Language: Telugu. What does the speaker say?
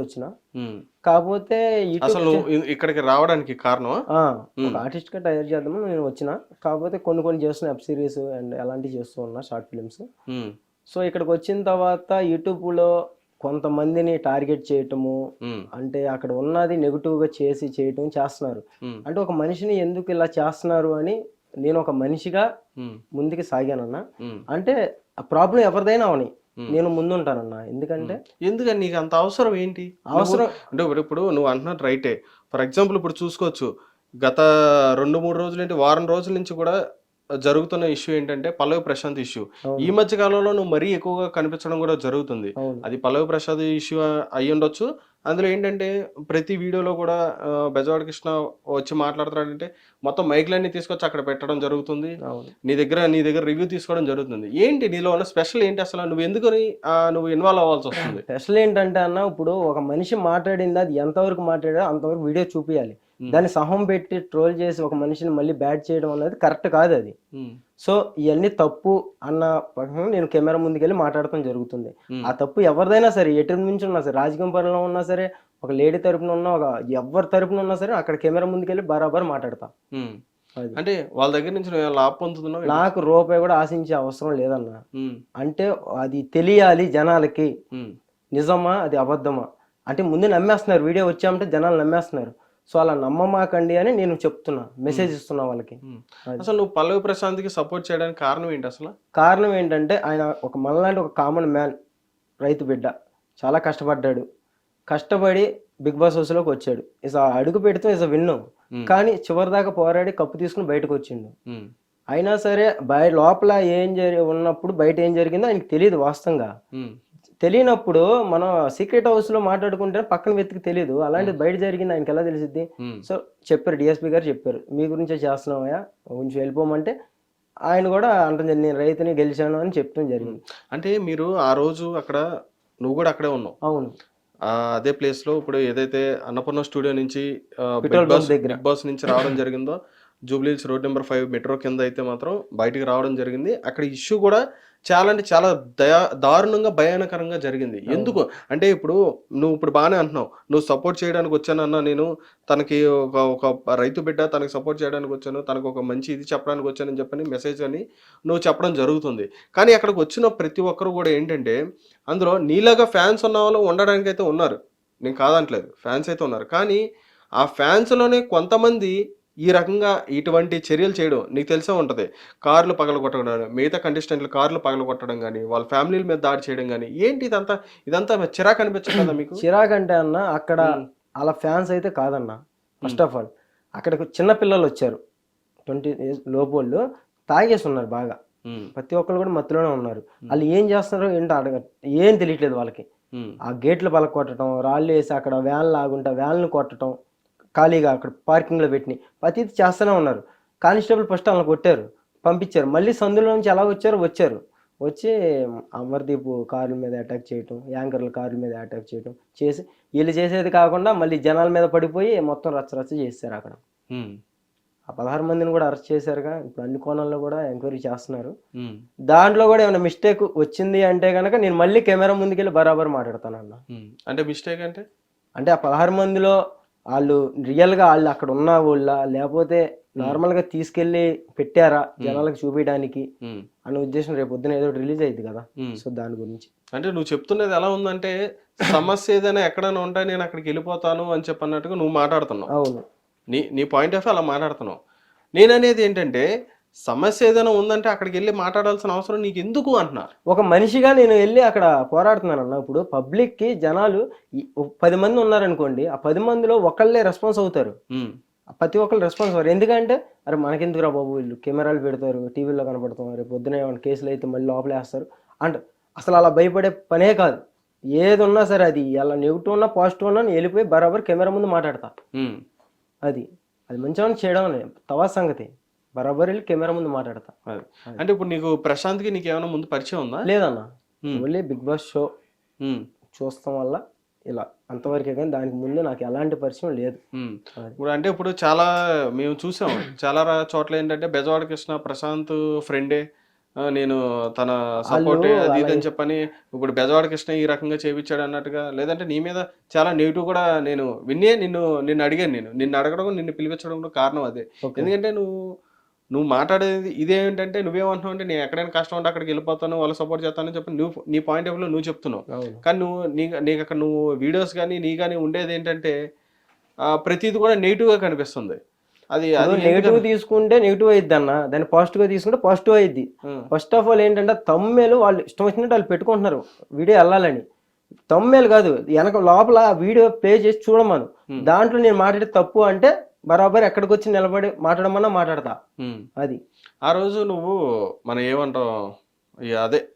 వచ్చిన. కాకపోతే అసలు ఇక్కడికి రావడానికి కారణం? ఆర్టిస్ట్గా తయారు చేద్దామని నేను వచ్చిన. కాకపోతే కొన్ని కొన్ని చేస్తున్నా వెబ్ సిరీస్ అండ్ అలాంటివి చేస్తూ ఉన్నా షార్ట్ ఫిల్మ్స్ సో ఇక్కడికి వచ్చిన తర్వాత యూట్యూబ్లో కొంతమందిని టార్గెట్ చేయటము అంటే అక్కడ ఉన్నది నెగిటివ్గా చేసి చేయటం చేస్తున్నారు. అంటే ఒక మనిషిని ఎందుకు ఇలా చేస్తున్నారు అని నేను ఒక మనిషిగా ముందుకు సాగానన్న. అంటే ఆ ప్రాబ్లం ఎవరిదైనా అవని. నేను ముందుంటానన్న. ఎందుకంటే ఎందుకని నీకు అంత అవసరం ఏంటి? అవసరం అంటే ఇప్పుడు- ఇప్పుడు నువ్వు అంటున్నట్టు రైటే. ఫర్ ఎగ్జాంపుల్ ఇప్పుడు చూసుకోవచ్చు. గత రెండు మూడు రోజుల నుండి వారం రోజుల నుంచి కూడా జరుగుతున్న ఇష్యూ ఏంటంటే పల్లవి ప్రశాంత్ ఇష్యూ. ఈ మధ్య కాలంలో నువ్వు మరీ ఎక్కువగా కనిపించడం కూడా జరుగుతుంది. అది పల్లవి ప్రసాద్ ఇష్యూ అయి ఉండొచ్చు. అందులో ఏంటంటే ప్రతి వీడియోలో కూడా బెజవాడ కృష్ణ వచ్చి మాట్లాడుతున్నాడంటే మొత్తం మైక్లన్నీ తీసుకొచ్చి అక్కడ పెట్టడం జరుగుతుంది. నీ దగ్గర నీ దగ్గర రివ్యూ తీసుకోవడం జరుగుతుంది. ఏంటి నీలో ఉన్న స్పెషల్ ఏంటి అసలు? నువ్వు ఎందుకని నువ్వు ఇన్వాల్వ్ అవ్వాల్సి వస్తుంది? స్పెషల్ ఏంటంటే అన్న ఇప్పుడు ఒక మనిషి మాట్లాడింది అది ఎంతవరకు మాట్లాడాడో అంతవరకు వీడియో చూపించాలి. దాన్ని సహం పెట్టి ట్రోల్ చేసి ఒక మనిషిని మళ్ళీ బ్యాడ్ చేయడం అనేది కరెక్ట్ కాదు అది. ఉమ్, సో ఇవన్నీ తప్పు అన్న పక్షంలో నేను కెమెరా ముందుకెళ్ళి మాట్లాడటం జరుగుతుంది. Hmm. ఆ తప్పు ఎవరిదైనా సరే ఎటు నుంచి ఉన్నా సరే రాజకీయ పరంలో ఉన్నా సరే ఒక లేడీ తరపున ఉన్నా ఒక ఎవరి తరపున ఉన్నా సరే అక్కడ కెమెరా ముందుకెళ్ళి బరాబర్ మాట్లాడతా. అంటే వాళ్ళ దగ్గర నుంచి లాభం పొందుతున్నావు ఏంటి? నాకు రూపాయి కూడా ఆశించే అవసరం లేదన్న. అంటే అది తెలియాలి జనాలకి. నిజమా అది అబద్ధమా? అంటే ముందు నమ్మేస్తున్నారు వీడియో వచ్చామంటే జనాలు నమ్మేస్తున్నారు. సో అలా నమ్మమాకండి అని నేను చెప్తున్నా. మెసేజ్ ఇస్తున్నా వాళ్ళకి. అసలు నువ్వు పల్లవి ప్రశాంత్కి సపోర్ట్ చేయడానికి కారణం ఏంటి అసలు? కారణం ఏంటంటే ఆయన ఒక మనలాంటి ఒక కామన్ మ్యాన్ రైతు బిడ్డ. చాలా కష్టపడ్డాడు. కష్టపడి బిగ్ బాస్ హౌస్లోకి వచ్చాడు. ఇస అడుగు పెడితే ఇస విన్ను. కానీ చివరి దాకా పోరాడి కప్పు తీసుకుని బయటకు వచ్చిండు. అయినా సరే బయ లోపల ఏం జరి ఉన్నప్పుడు బయట ఏం జరిగిందో ఆయనకి తెలియదు వాస్తవంగా. తెలియనప్పుడు మనం సీక్రెట్ హౌస్లో మాట్లాడుకుంటే పక్కన వ్యక్తికి తెలియదు అలాంటిది బయట జరిగింది ఆయనకి ఎలా తెలిసిద్ది? ఉమ్, సో చెప్పారు డిఎస్పీ గారు చెప్పారు. మీ గురించే చేస్తున్నామయ్యా కొంచెం వెళ్ళిపోమంటే ఆయన కూడా అంటుంది నేను రైతుని గెలిచాను అని చెప్తాం జరిగింది. అంటే మీరు ఆ రోజు అక్కడ నువ్వు కూడా అక్కడే ఉన్నావు. అవును. అదే ప్లేస్లో ఇప్పుడు ఏదైతే అన్నపూర్ణ స్టూడియో నుంచి. బిగ్ బాస్ నుంచి రావడం జరిగిందో Jubilees road number five metro కింద అయితే మాత్రం బయటికి రావడం జరిగింది. అక్కడ ఇష్యూ కూడా చాలా అంటే చాలా దయా దారుణంగా భయానకరంగా జరిగింది. ఎందుకు? అంటే ఇప్పుడు నువ్వు ఇప్పుడు బాగానే అంటున్నావు. నువ్వు సపోర్ట్ చేయడానికి వచ్చానన్నా నేను తనకి ఒక ఒక రైతు బిడ్డ తనకి సపోర్ట్ చేయడానికి వచ్చాను తనకు ఒక మంచి ఇది చెప్పడానికి వచ్చానని చెప్పని మెసేజ్ అని నువ్వు చెప్పడం జరుగుతుంది. కానీ అక్కడికి వచ్చిన ప్రతి ఒక్కరు కూడా ఏంటంటే అందులో నీలాగా ఫ్యాన్స్ ఉన్న వాళ్ళు ఉండడానికి అయితే ఉన్నారు. నేను కాదంటలేదు. ఫ్యాన్స్ అయితే ఉన్నారు. కానీ ఆ ఫ్యాన్స్లోనే కొంతమంది ఈ రకంగా ఇటువంటి చర్యలు చేయడం నీకు తెలిసే ఉంటుంది. కార్లు పగలగొట్టడం మిగతా కంటెస్టెంట్లు కార్లు పగలగొట్టడం కానీ వాళ్ళ ఫ్యామిలీల మీద దాడి చేయడం కానీ ఏంటి ఇదంతా? ఇదంతా చిరాకు అనిపించదు కదా మీకు? చిరాక్ అంటే అన్న అక్కడ అలా ఫ్యాన్స్ అయితే కాదన్న. ఫస్ట్ ఆఫ్ ఆల్ అక్కడికి చిన్న పిల్లలు వచ్చారు. ట్వంటీ లోపోళ్ళు తాగేసి ఉన్నారు బాగా. ప్రతి ఒక్కరు కూడా మత్తులోనే ఉన్నారు. వాళ్ళు ఏం చేస్తున్నారో ఏంటో అడగ ఏం తెలియట్లేదు వాళ్ళకి. ఆ గేట్లు పలక కొట్టడం రాళ్ళు వేసి అక్కడ వ్యాన్ లాగుంటే వ్యాన్లు కొట్టడం ఖాళీగా అక్కడ పార్కింగ్లో పెట్టి ప్రతిది చేస్తూనే ఉన్నారు. కానిస్టేబుల్ ఫస్ట్ వాళ్ళని కొట్టారు. పంపించారు. మళ్ళీ సందులో నుంచి ఎలా వచ్చారో వచ్చారు. వచ్చి అమర్దీప్ కార్ల మీద అటాక్ చేయటం యాంకర్ల కార్ల మీద అటాక్ చేయటం చేసి వీళ్ళు చేసేది కాకుండా మళ్ళీ జనాల మీద పడిపోయి మొత్తం రచ్చ రచ్చ చేశారు అక్కడ. ఆ పదహారు మందిని కూడా అరెస్ట్ చేశారుగా. ఇప్పుడు అన్ని కోణాల్లో కూడా ఎంక్వైరీ చేస్తున్నారు. దాంట్లో కూడా ఏమైనా మిస్టేక్ వచ్చింది అంటే కనుక నేను మళ్ళీ కెమెరా ముందుకెళ్ళి బరాబర్ మాట్లాడతాను అన్న. అంటే మిస్టేక్ అంటే? అంటే ఆ పదహారు మందిలో వాళ్ళు రియల్గా వాళ్ళు అక్కడ ఉన్న వాళ్ళ లేకపోతే నార్మల్గా తీసుకెళ్ళి పెట్టారా జనాలకు చూపించడానికి అనే ఉద్దేశం రేపు పొద్దున ఏదో రిలీజ్ అయింది కదా. సో దాని గురించి. అంటే నువ్వు చెప్తున్నది ఎలా ఉందంటే సమస్య ఏదైనా ఎక్కడైనా ఉంటే నేను అక్కడికి వెళ్ళిపోతాను అని చెప్పన్నట్టుగా నువ్వు మాట్లాడుతున్నావు. అవును. నీ నీ పాయింట్ ఆఫ్ అలా మాట్లాడుతున్నావు. నేను అనేది ఏంటంటే సమస్య ఏదైనా ఉందంటే అక్కడికి వెళ్ళి మాట్లాడాల్సిన అవసరం నీకు ఎందుకు అంటున్నా ఒక మనిషిగా నేను వెళ్ళి అక్కడ పోరాడుతున్నాను అన్న. ఇప్పుడు పబ్లిక్కి జనాలు పది మంది ఉన్నారనుకోండి ఆ పది మందిలో ఒకళ్ళే రెస్పాన్స్ అవుతారు. ప్రతి ఒక్కళ్ళు రెస్పాన్స్ అవ్వరు. ఎందుకంటే అరే మనకెందుకురా బాబు వీళ్ళు కెమెరాలు పెడతారు టీవీలో కనపడతాం రేపు పొద్దున ఏమైనా కేసులు అయితే మళ్ళీ లోపలేస్తారు అంట అసలు అలా భయపడే పనే కాదు. ఏది ఉన్నా సరే అది అలా నెగిటివ్ ఉన్నా పాజిటివ్ ఉన్నా నేను వెళ్ళిపోయి బరాబర్ కెమెరా ముందు మాట్లాడతా. అది అది మంచిగా చేయడం తవా సంగతి. బరాబర్ వెళ్ళి కెమెరా ముందు మాట్లాడతా. అంటే ఇప్పుడు నీకు ప్రశాంత్కి నీకు ఏమైనా ముందు పరిచయం ఉందా? లేదన్న. ఓన్లీ బిగ్ బాస్ షో చూస్తాం వల్ల ఇలా అంతవరకే కానీ దానికి ముందు నాకు ఎలాంటి పరిచయం లేదు. ఇప్పుడు అంటే ఇప్పుడు చాలా మేము చూసాం. చాలా చోట్ల ఏంటంటే బెజవాడ కృష్ణ ప్రశాంత్ ఫ్రెండే నేను తన సపోర్ట్ అది ఇది అని చెప్పని ఇప్పుడు బెజవాడ కృష్ణ ఈ రకంగా చేపించాడు అన్నట్టుగా. లేదంటే నీ మీద చాలా నెగిటివ్ కూడా నేను విన్నే నిన్ను నిన్ను అడిగాను నేను. నిన్ను అడగడం నిన్ను పిలిపించడం కూడా కారణం అదే. ఎందుకంటే నువ్వు నువ్వు మాట్లాడేది ఇదేంటంటే నువ్వేమంటున్నావు అంటే నేను ఎక్కడైనా కష్టం ఉంటే అక్కడికి వెళ్ళిపోతాను వాళ్ళు సపోర్ట్ చేస్తానని చెప్పి నువ్వు నీ పాయింట్ ఆఫ్లో నువ్వు చెప్తున్నావు. కానీ నువ్వు నీ నీకు అక్కడ నువ్వు వీడియోస్ కానీ నీ కానీ ఉండేది ఏంటంటే ఆ, ప్రతిది కూడా నెగిటివ్గా కనిపిస్తుంది. అది అది నెగిటివ్ తీసుకుంటే నెగిటివ్ అయ్యిద్ది అన్న. దాన్ని పాజిటివ్గా తీసుకుంటే పాజిటివ్ అయ్యిద్ది. ఫస్ట్ ఆఫ్ ఆల్ ఏంటంటే తమ్మేలు వాళ్ళు ఇష్టం వచ్చినట్టు వాళ్ళు పెట్టుకుంటున్నారు వీడియో వెళ్ళాలని. తమ్మేలు కాదు వెనక లోపల వీడియో ప్లే చేసి చూడమను. దాంట్లో నేను మాట్లాడే తప్పు అంటే బరాబర్ ఎక్కడికి వచ్చి నిలబడి మాట్లాడమన్నా మాట్లాడతా. అది ఆ రోజు నువ్వు మనం ఏమంటాం ఈ అదే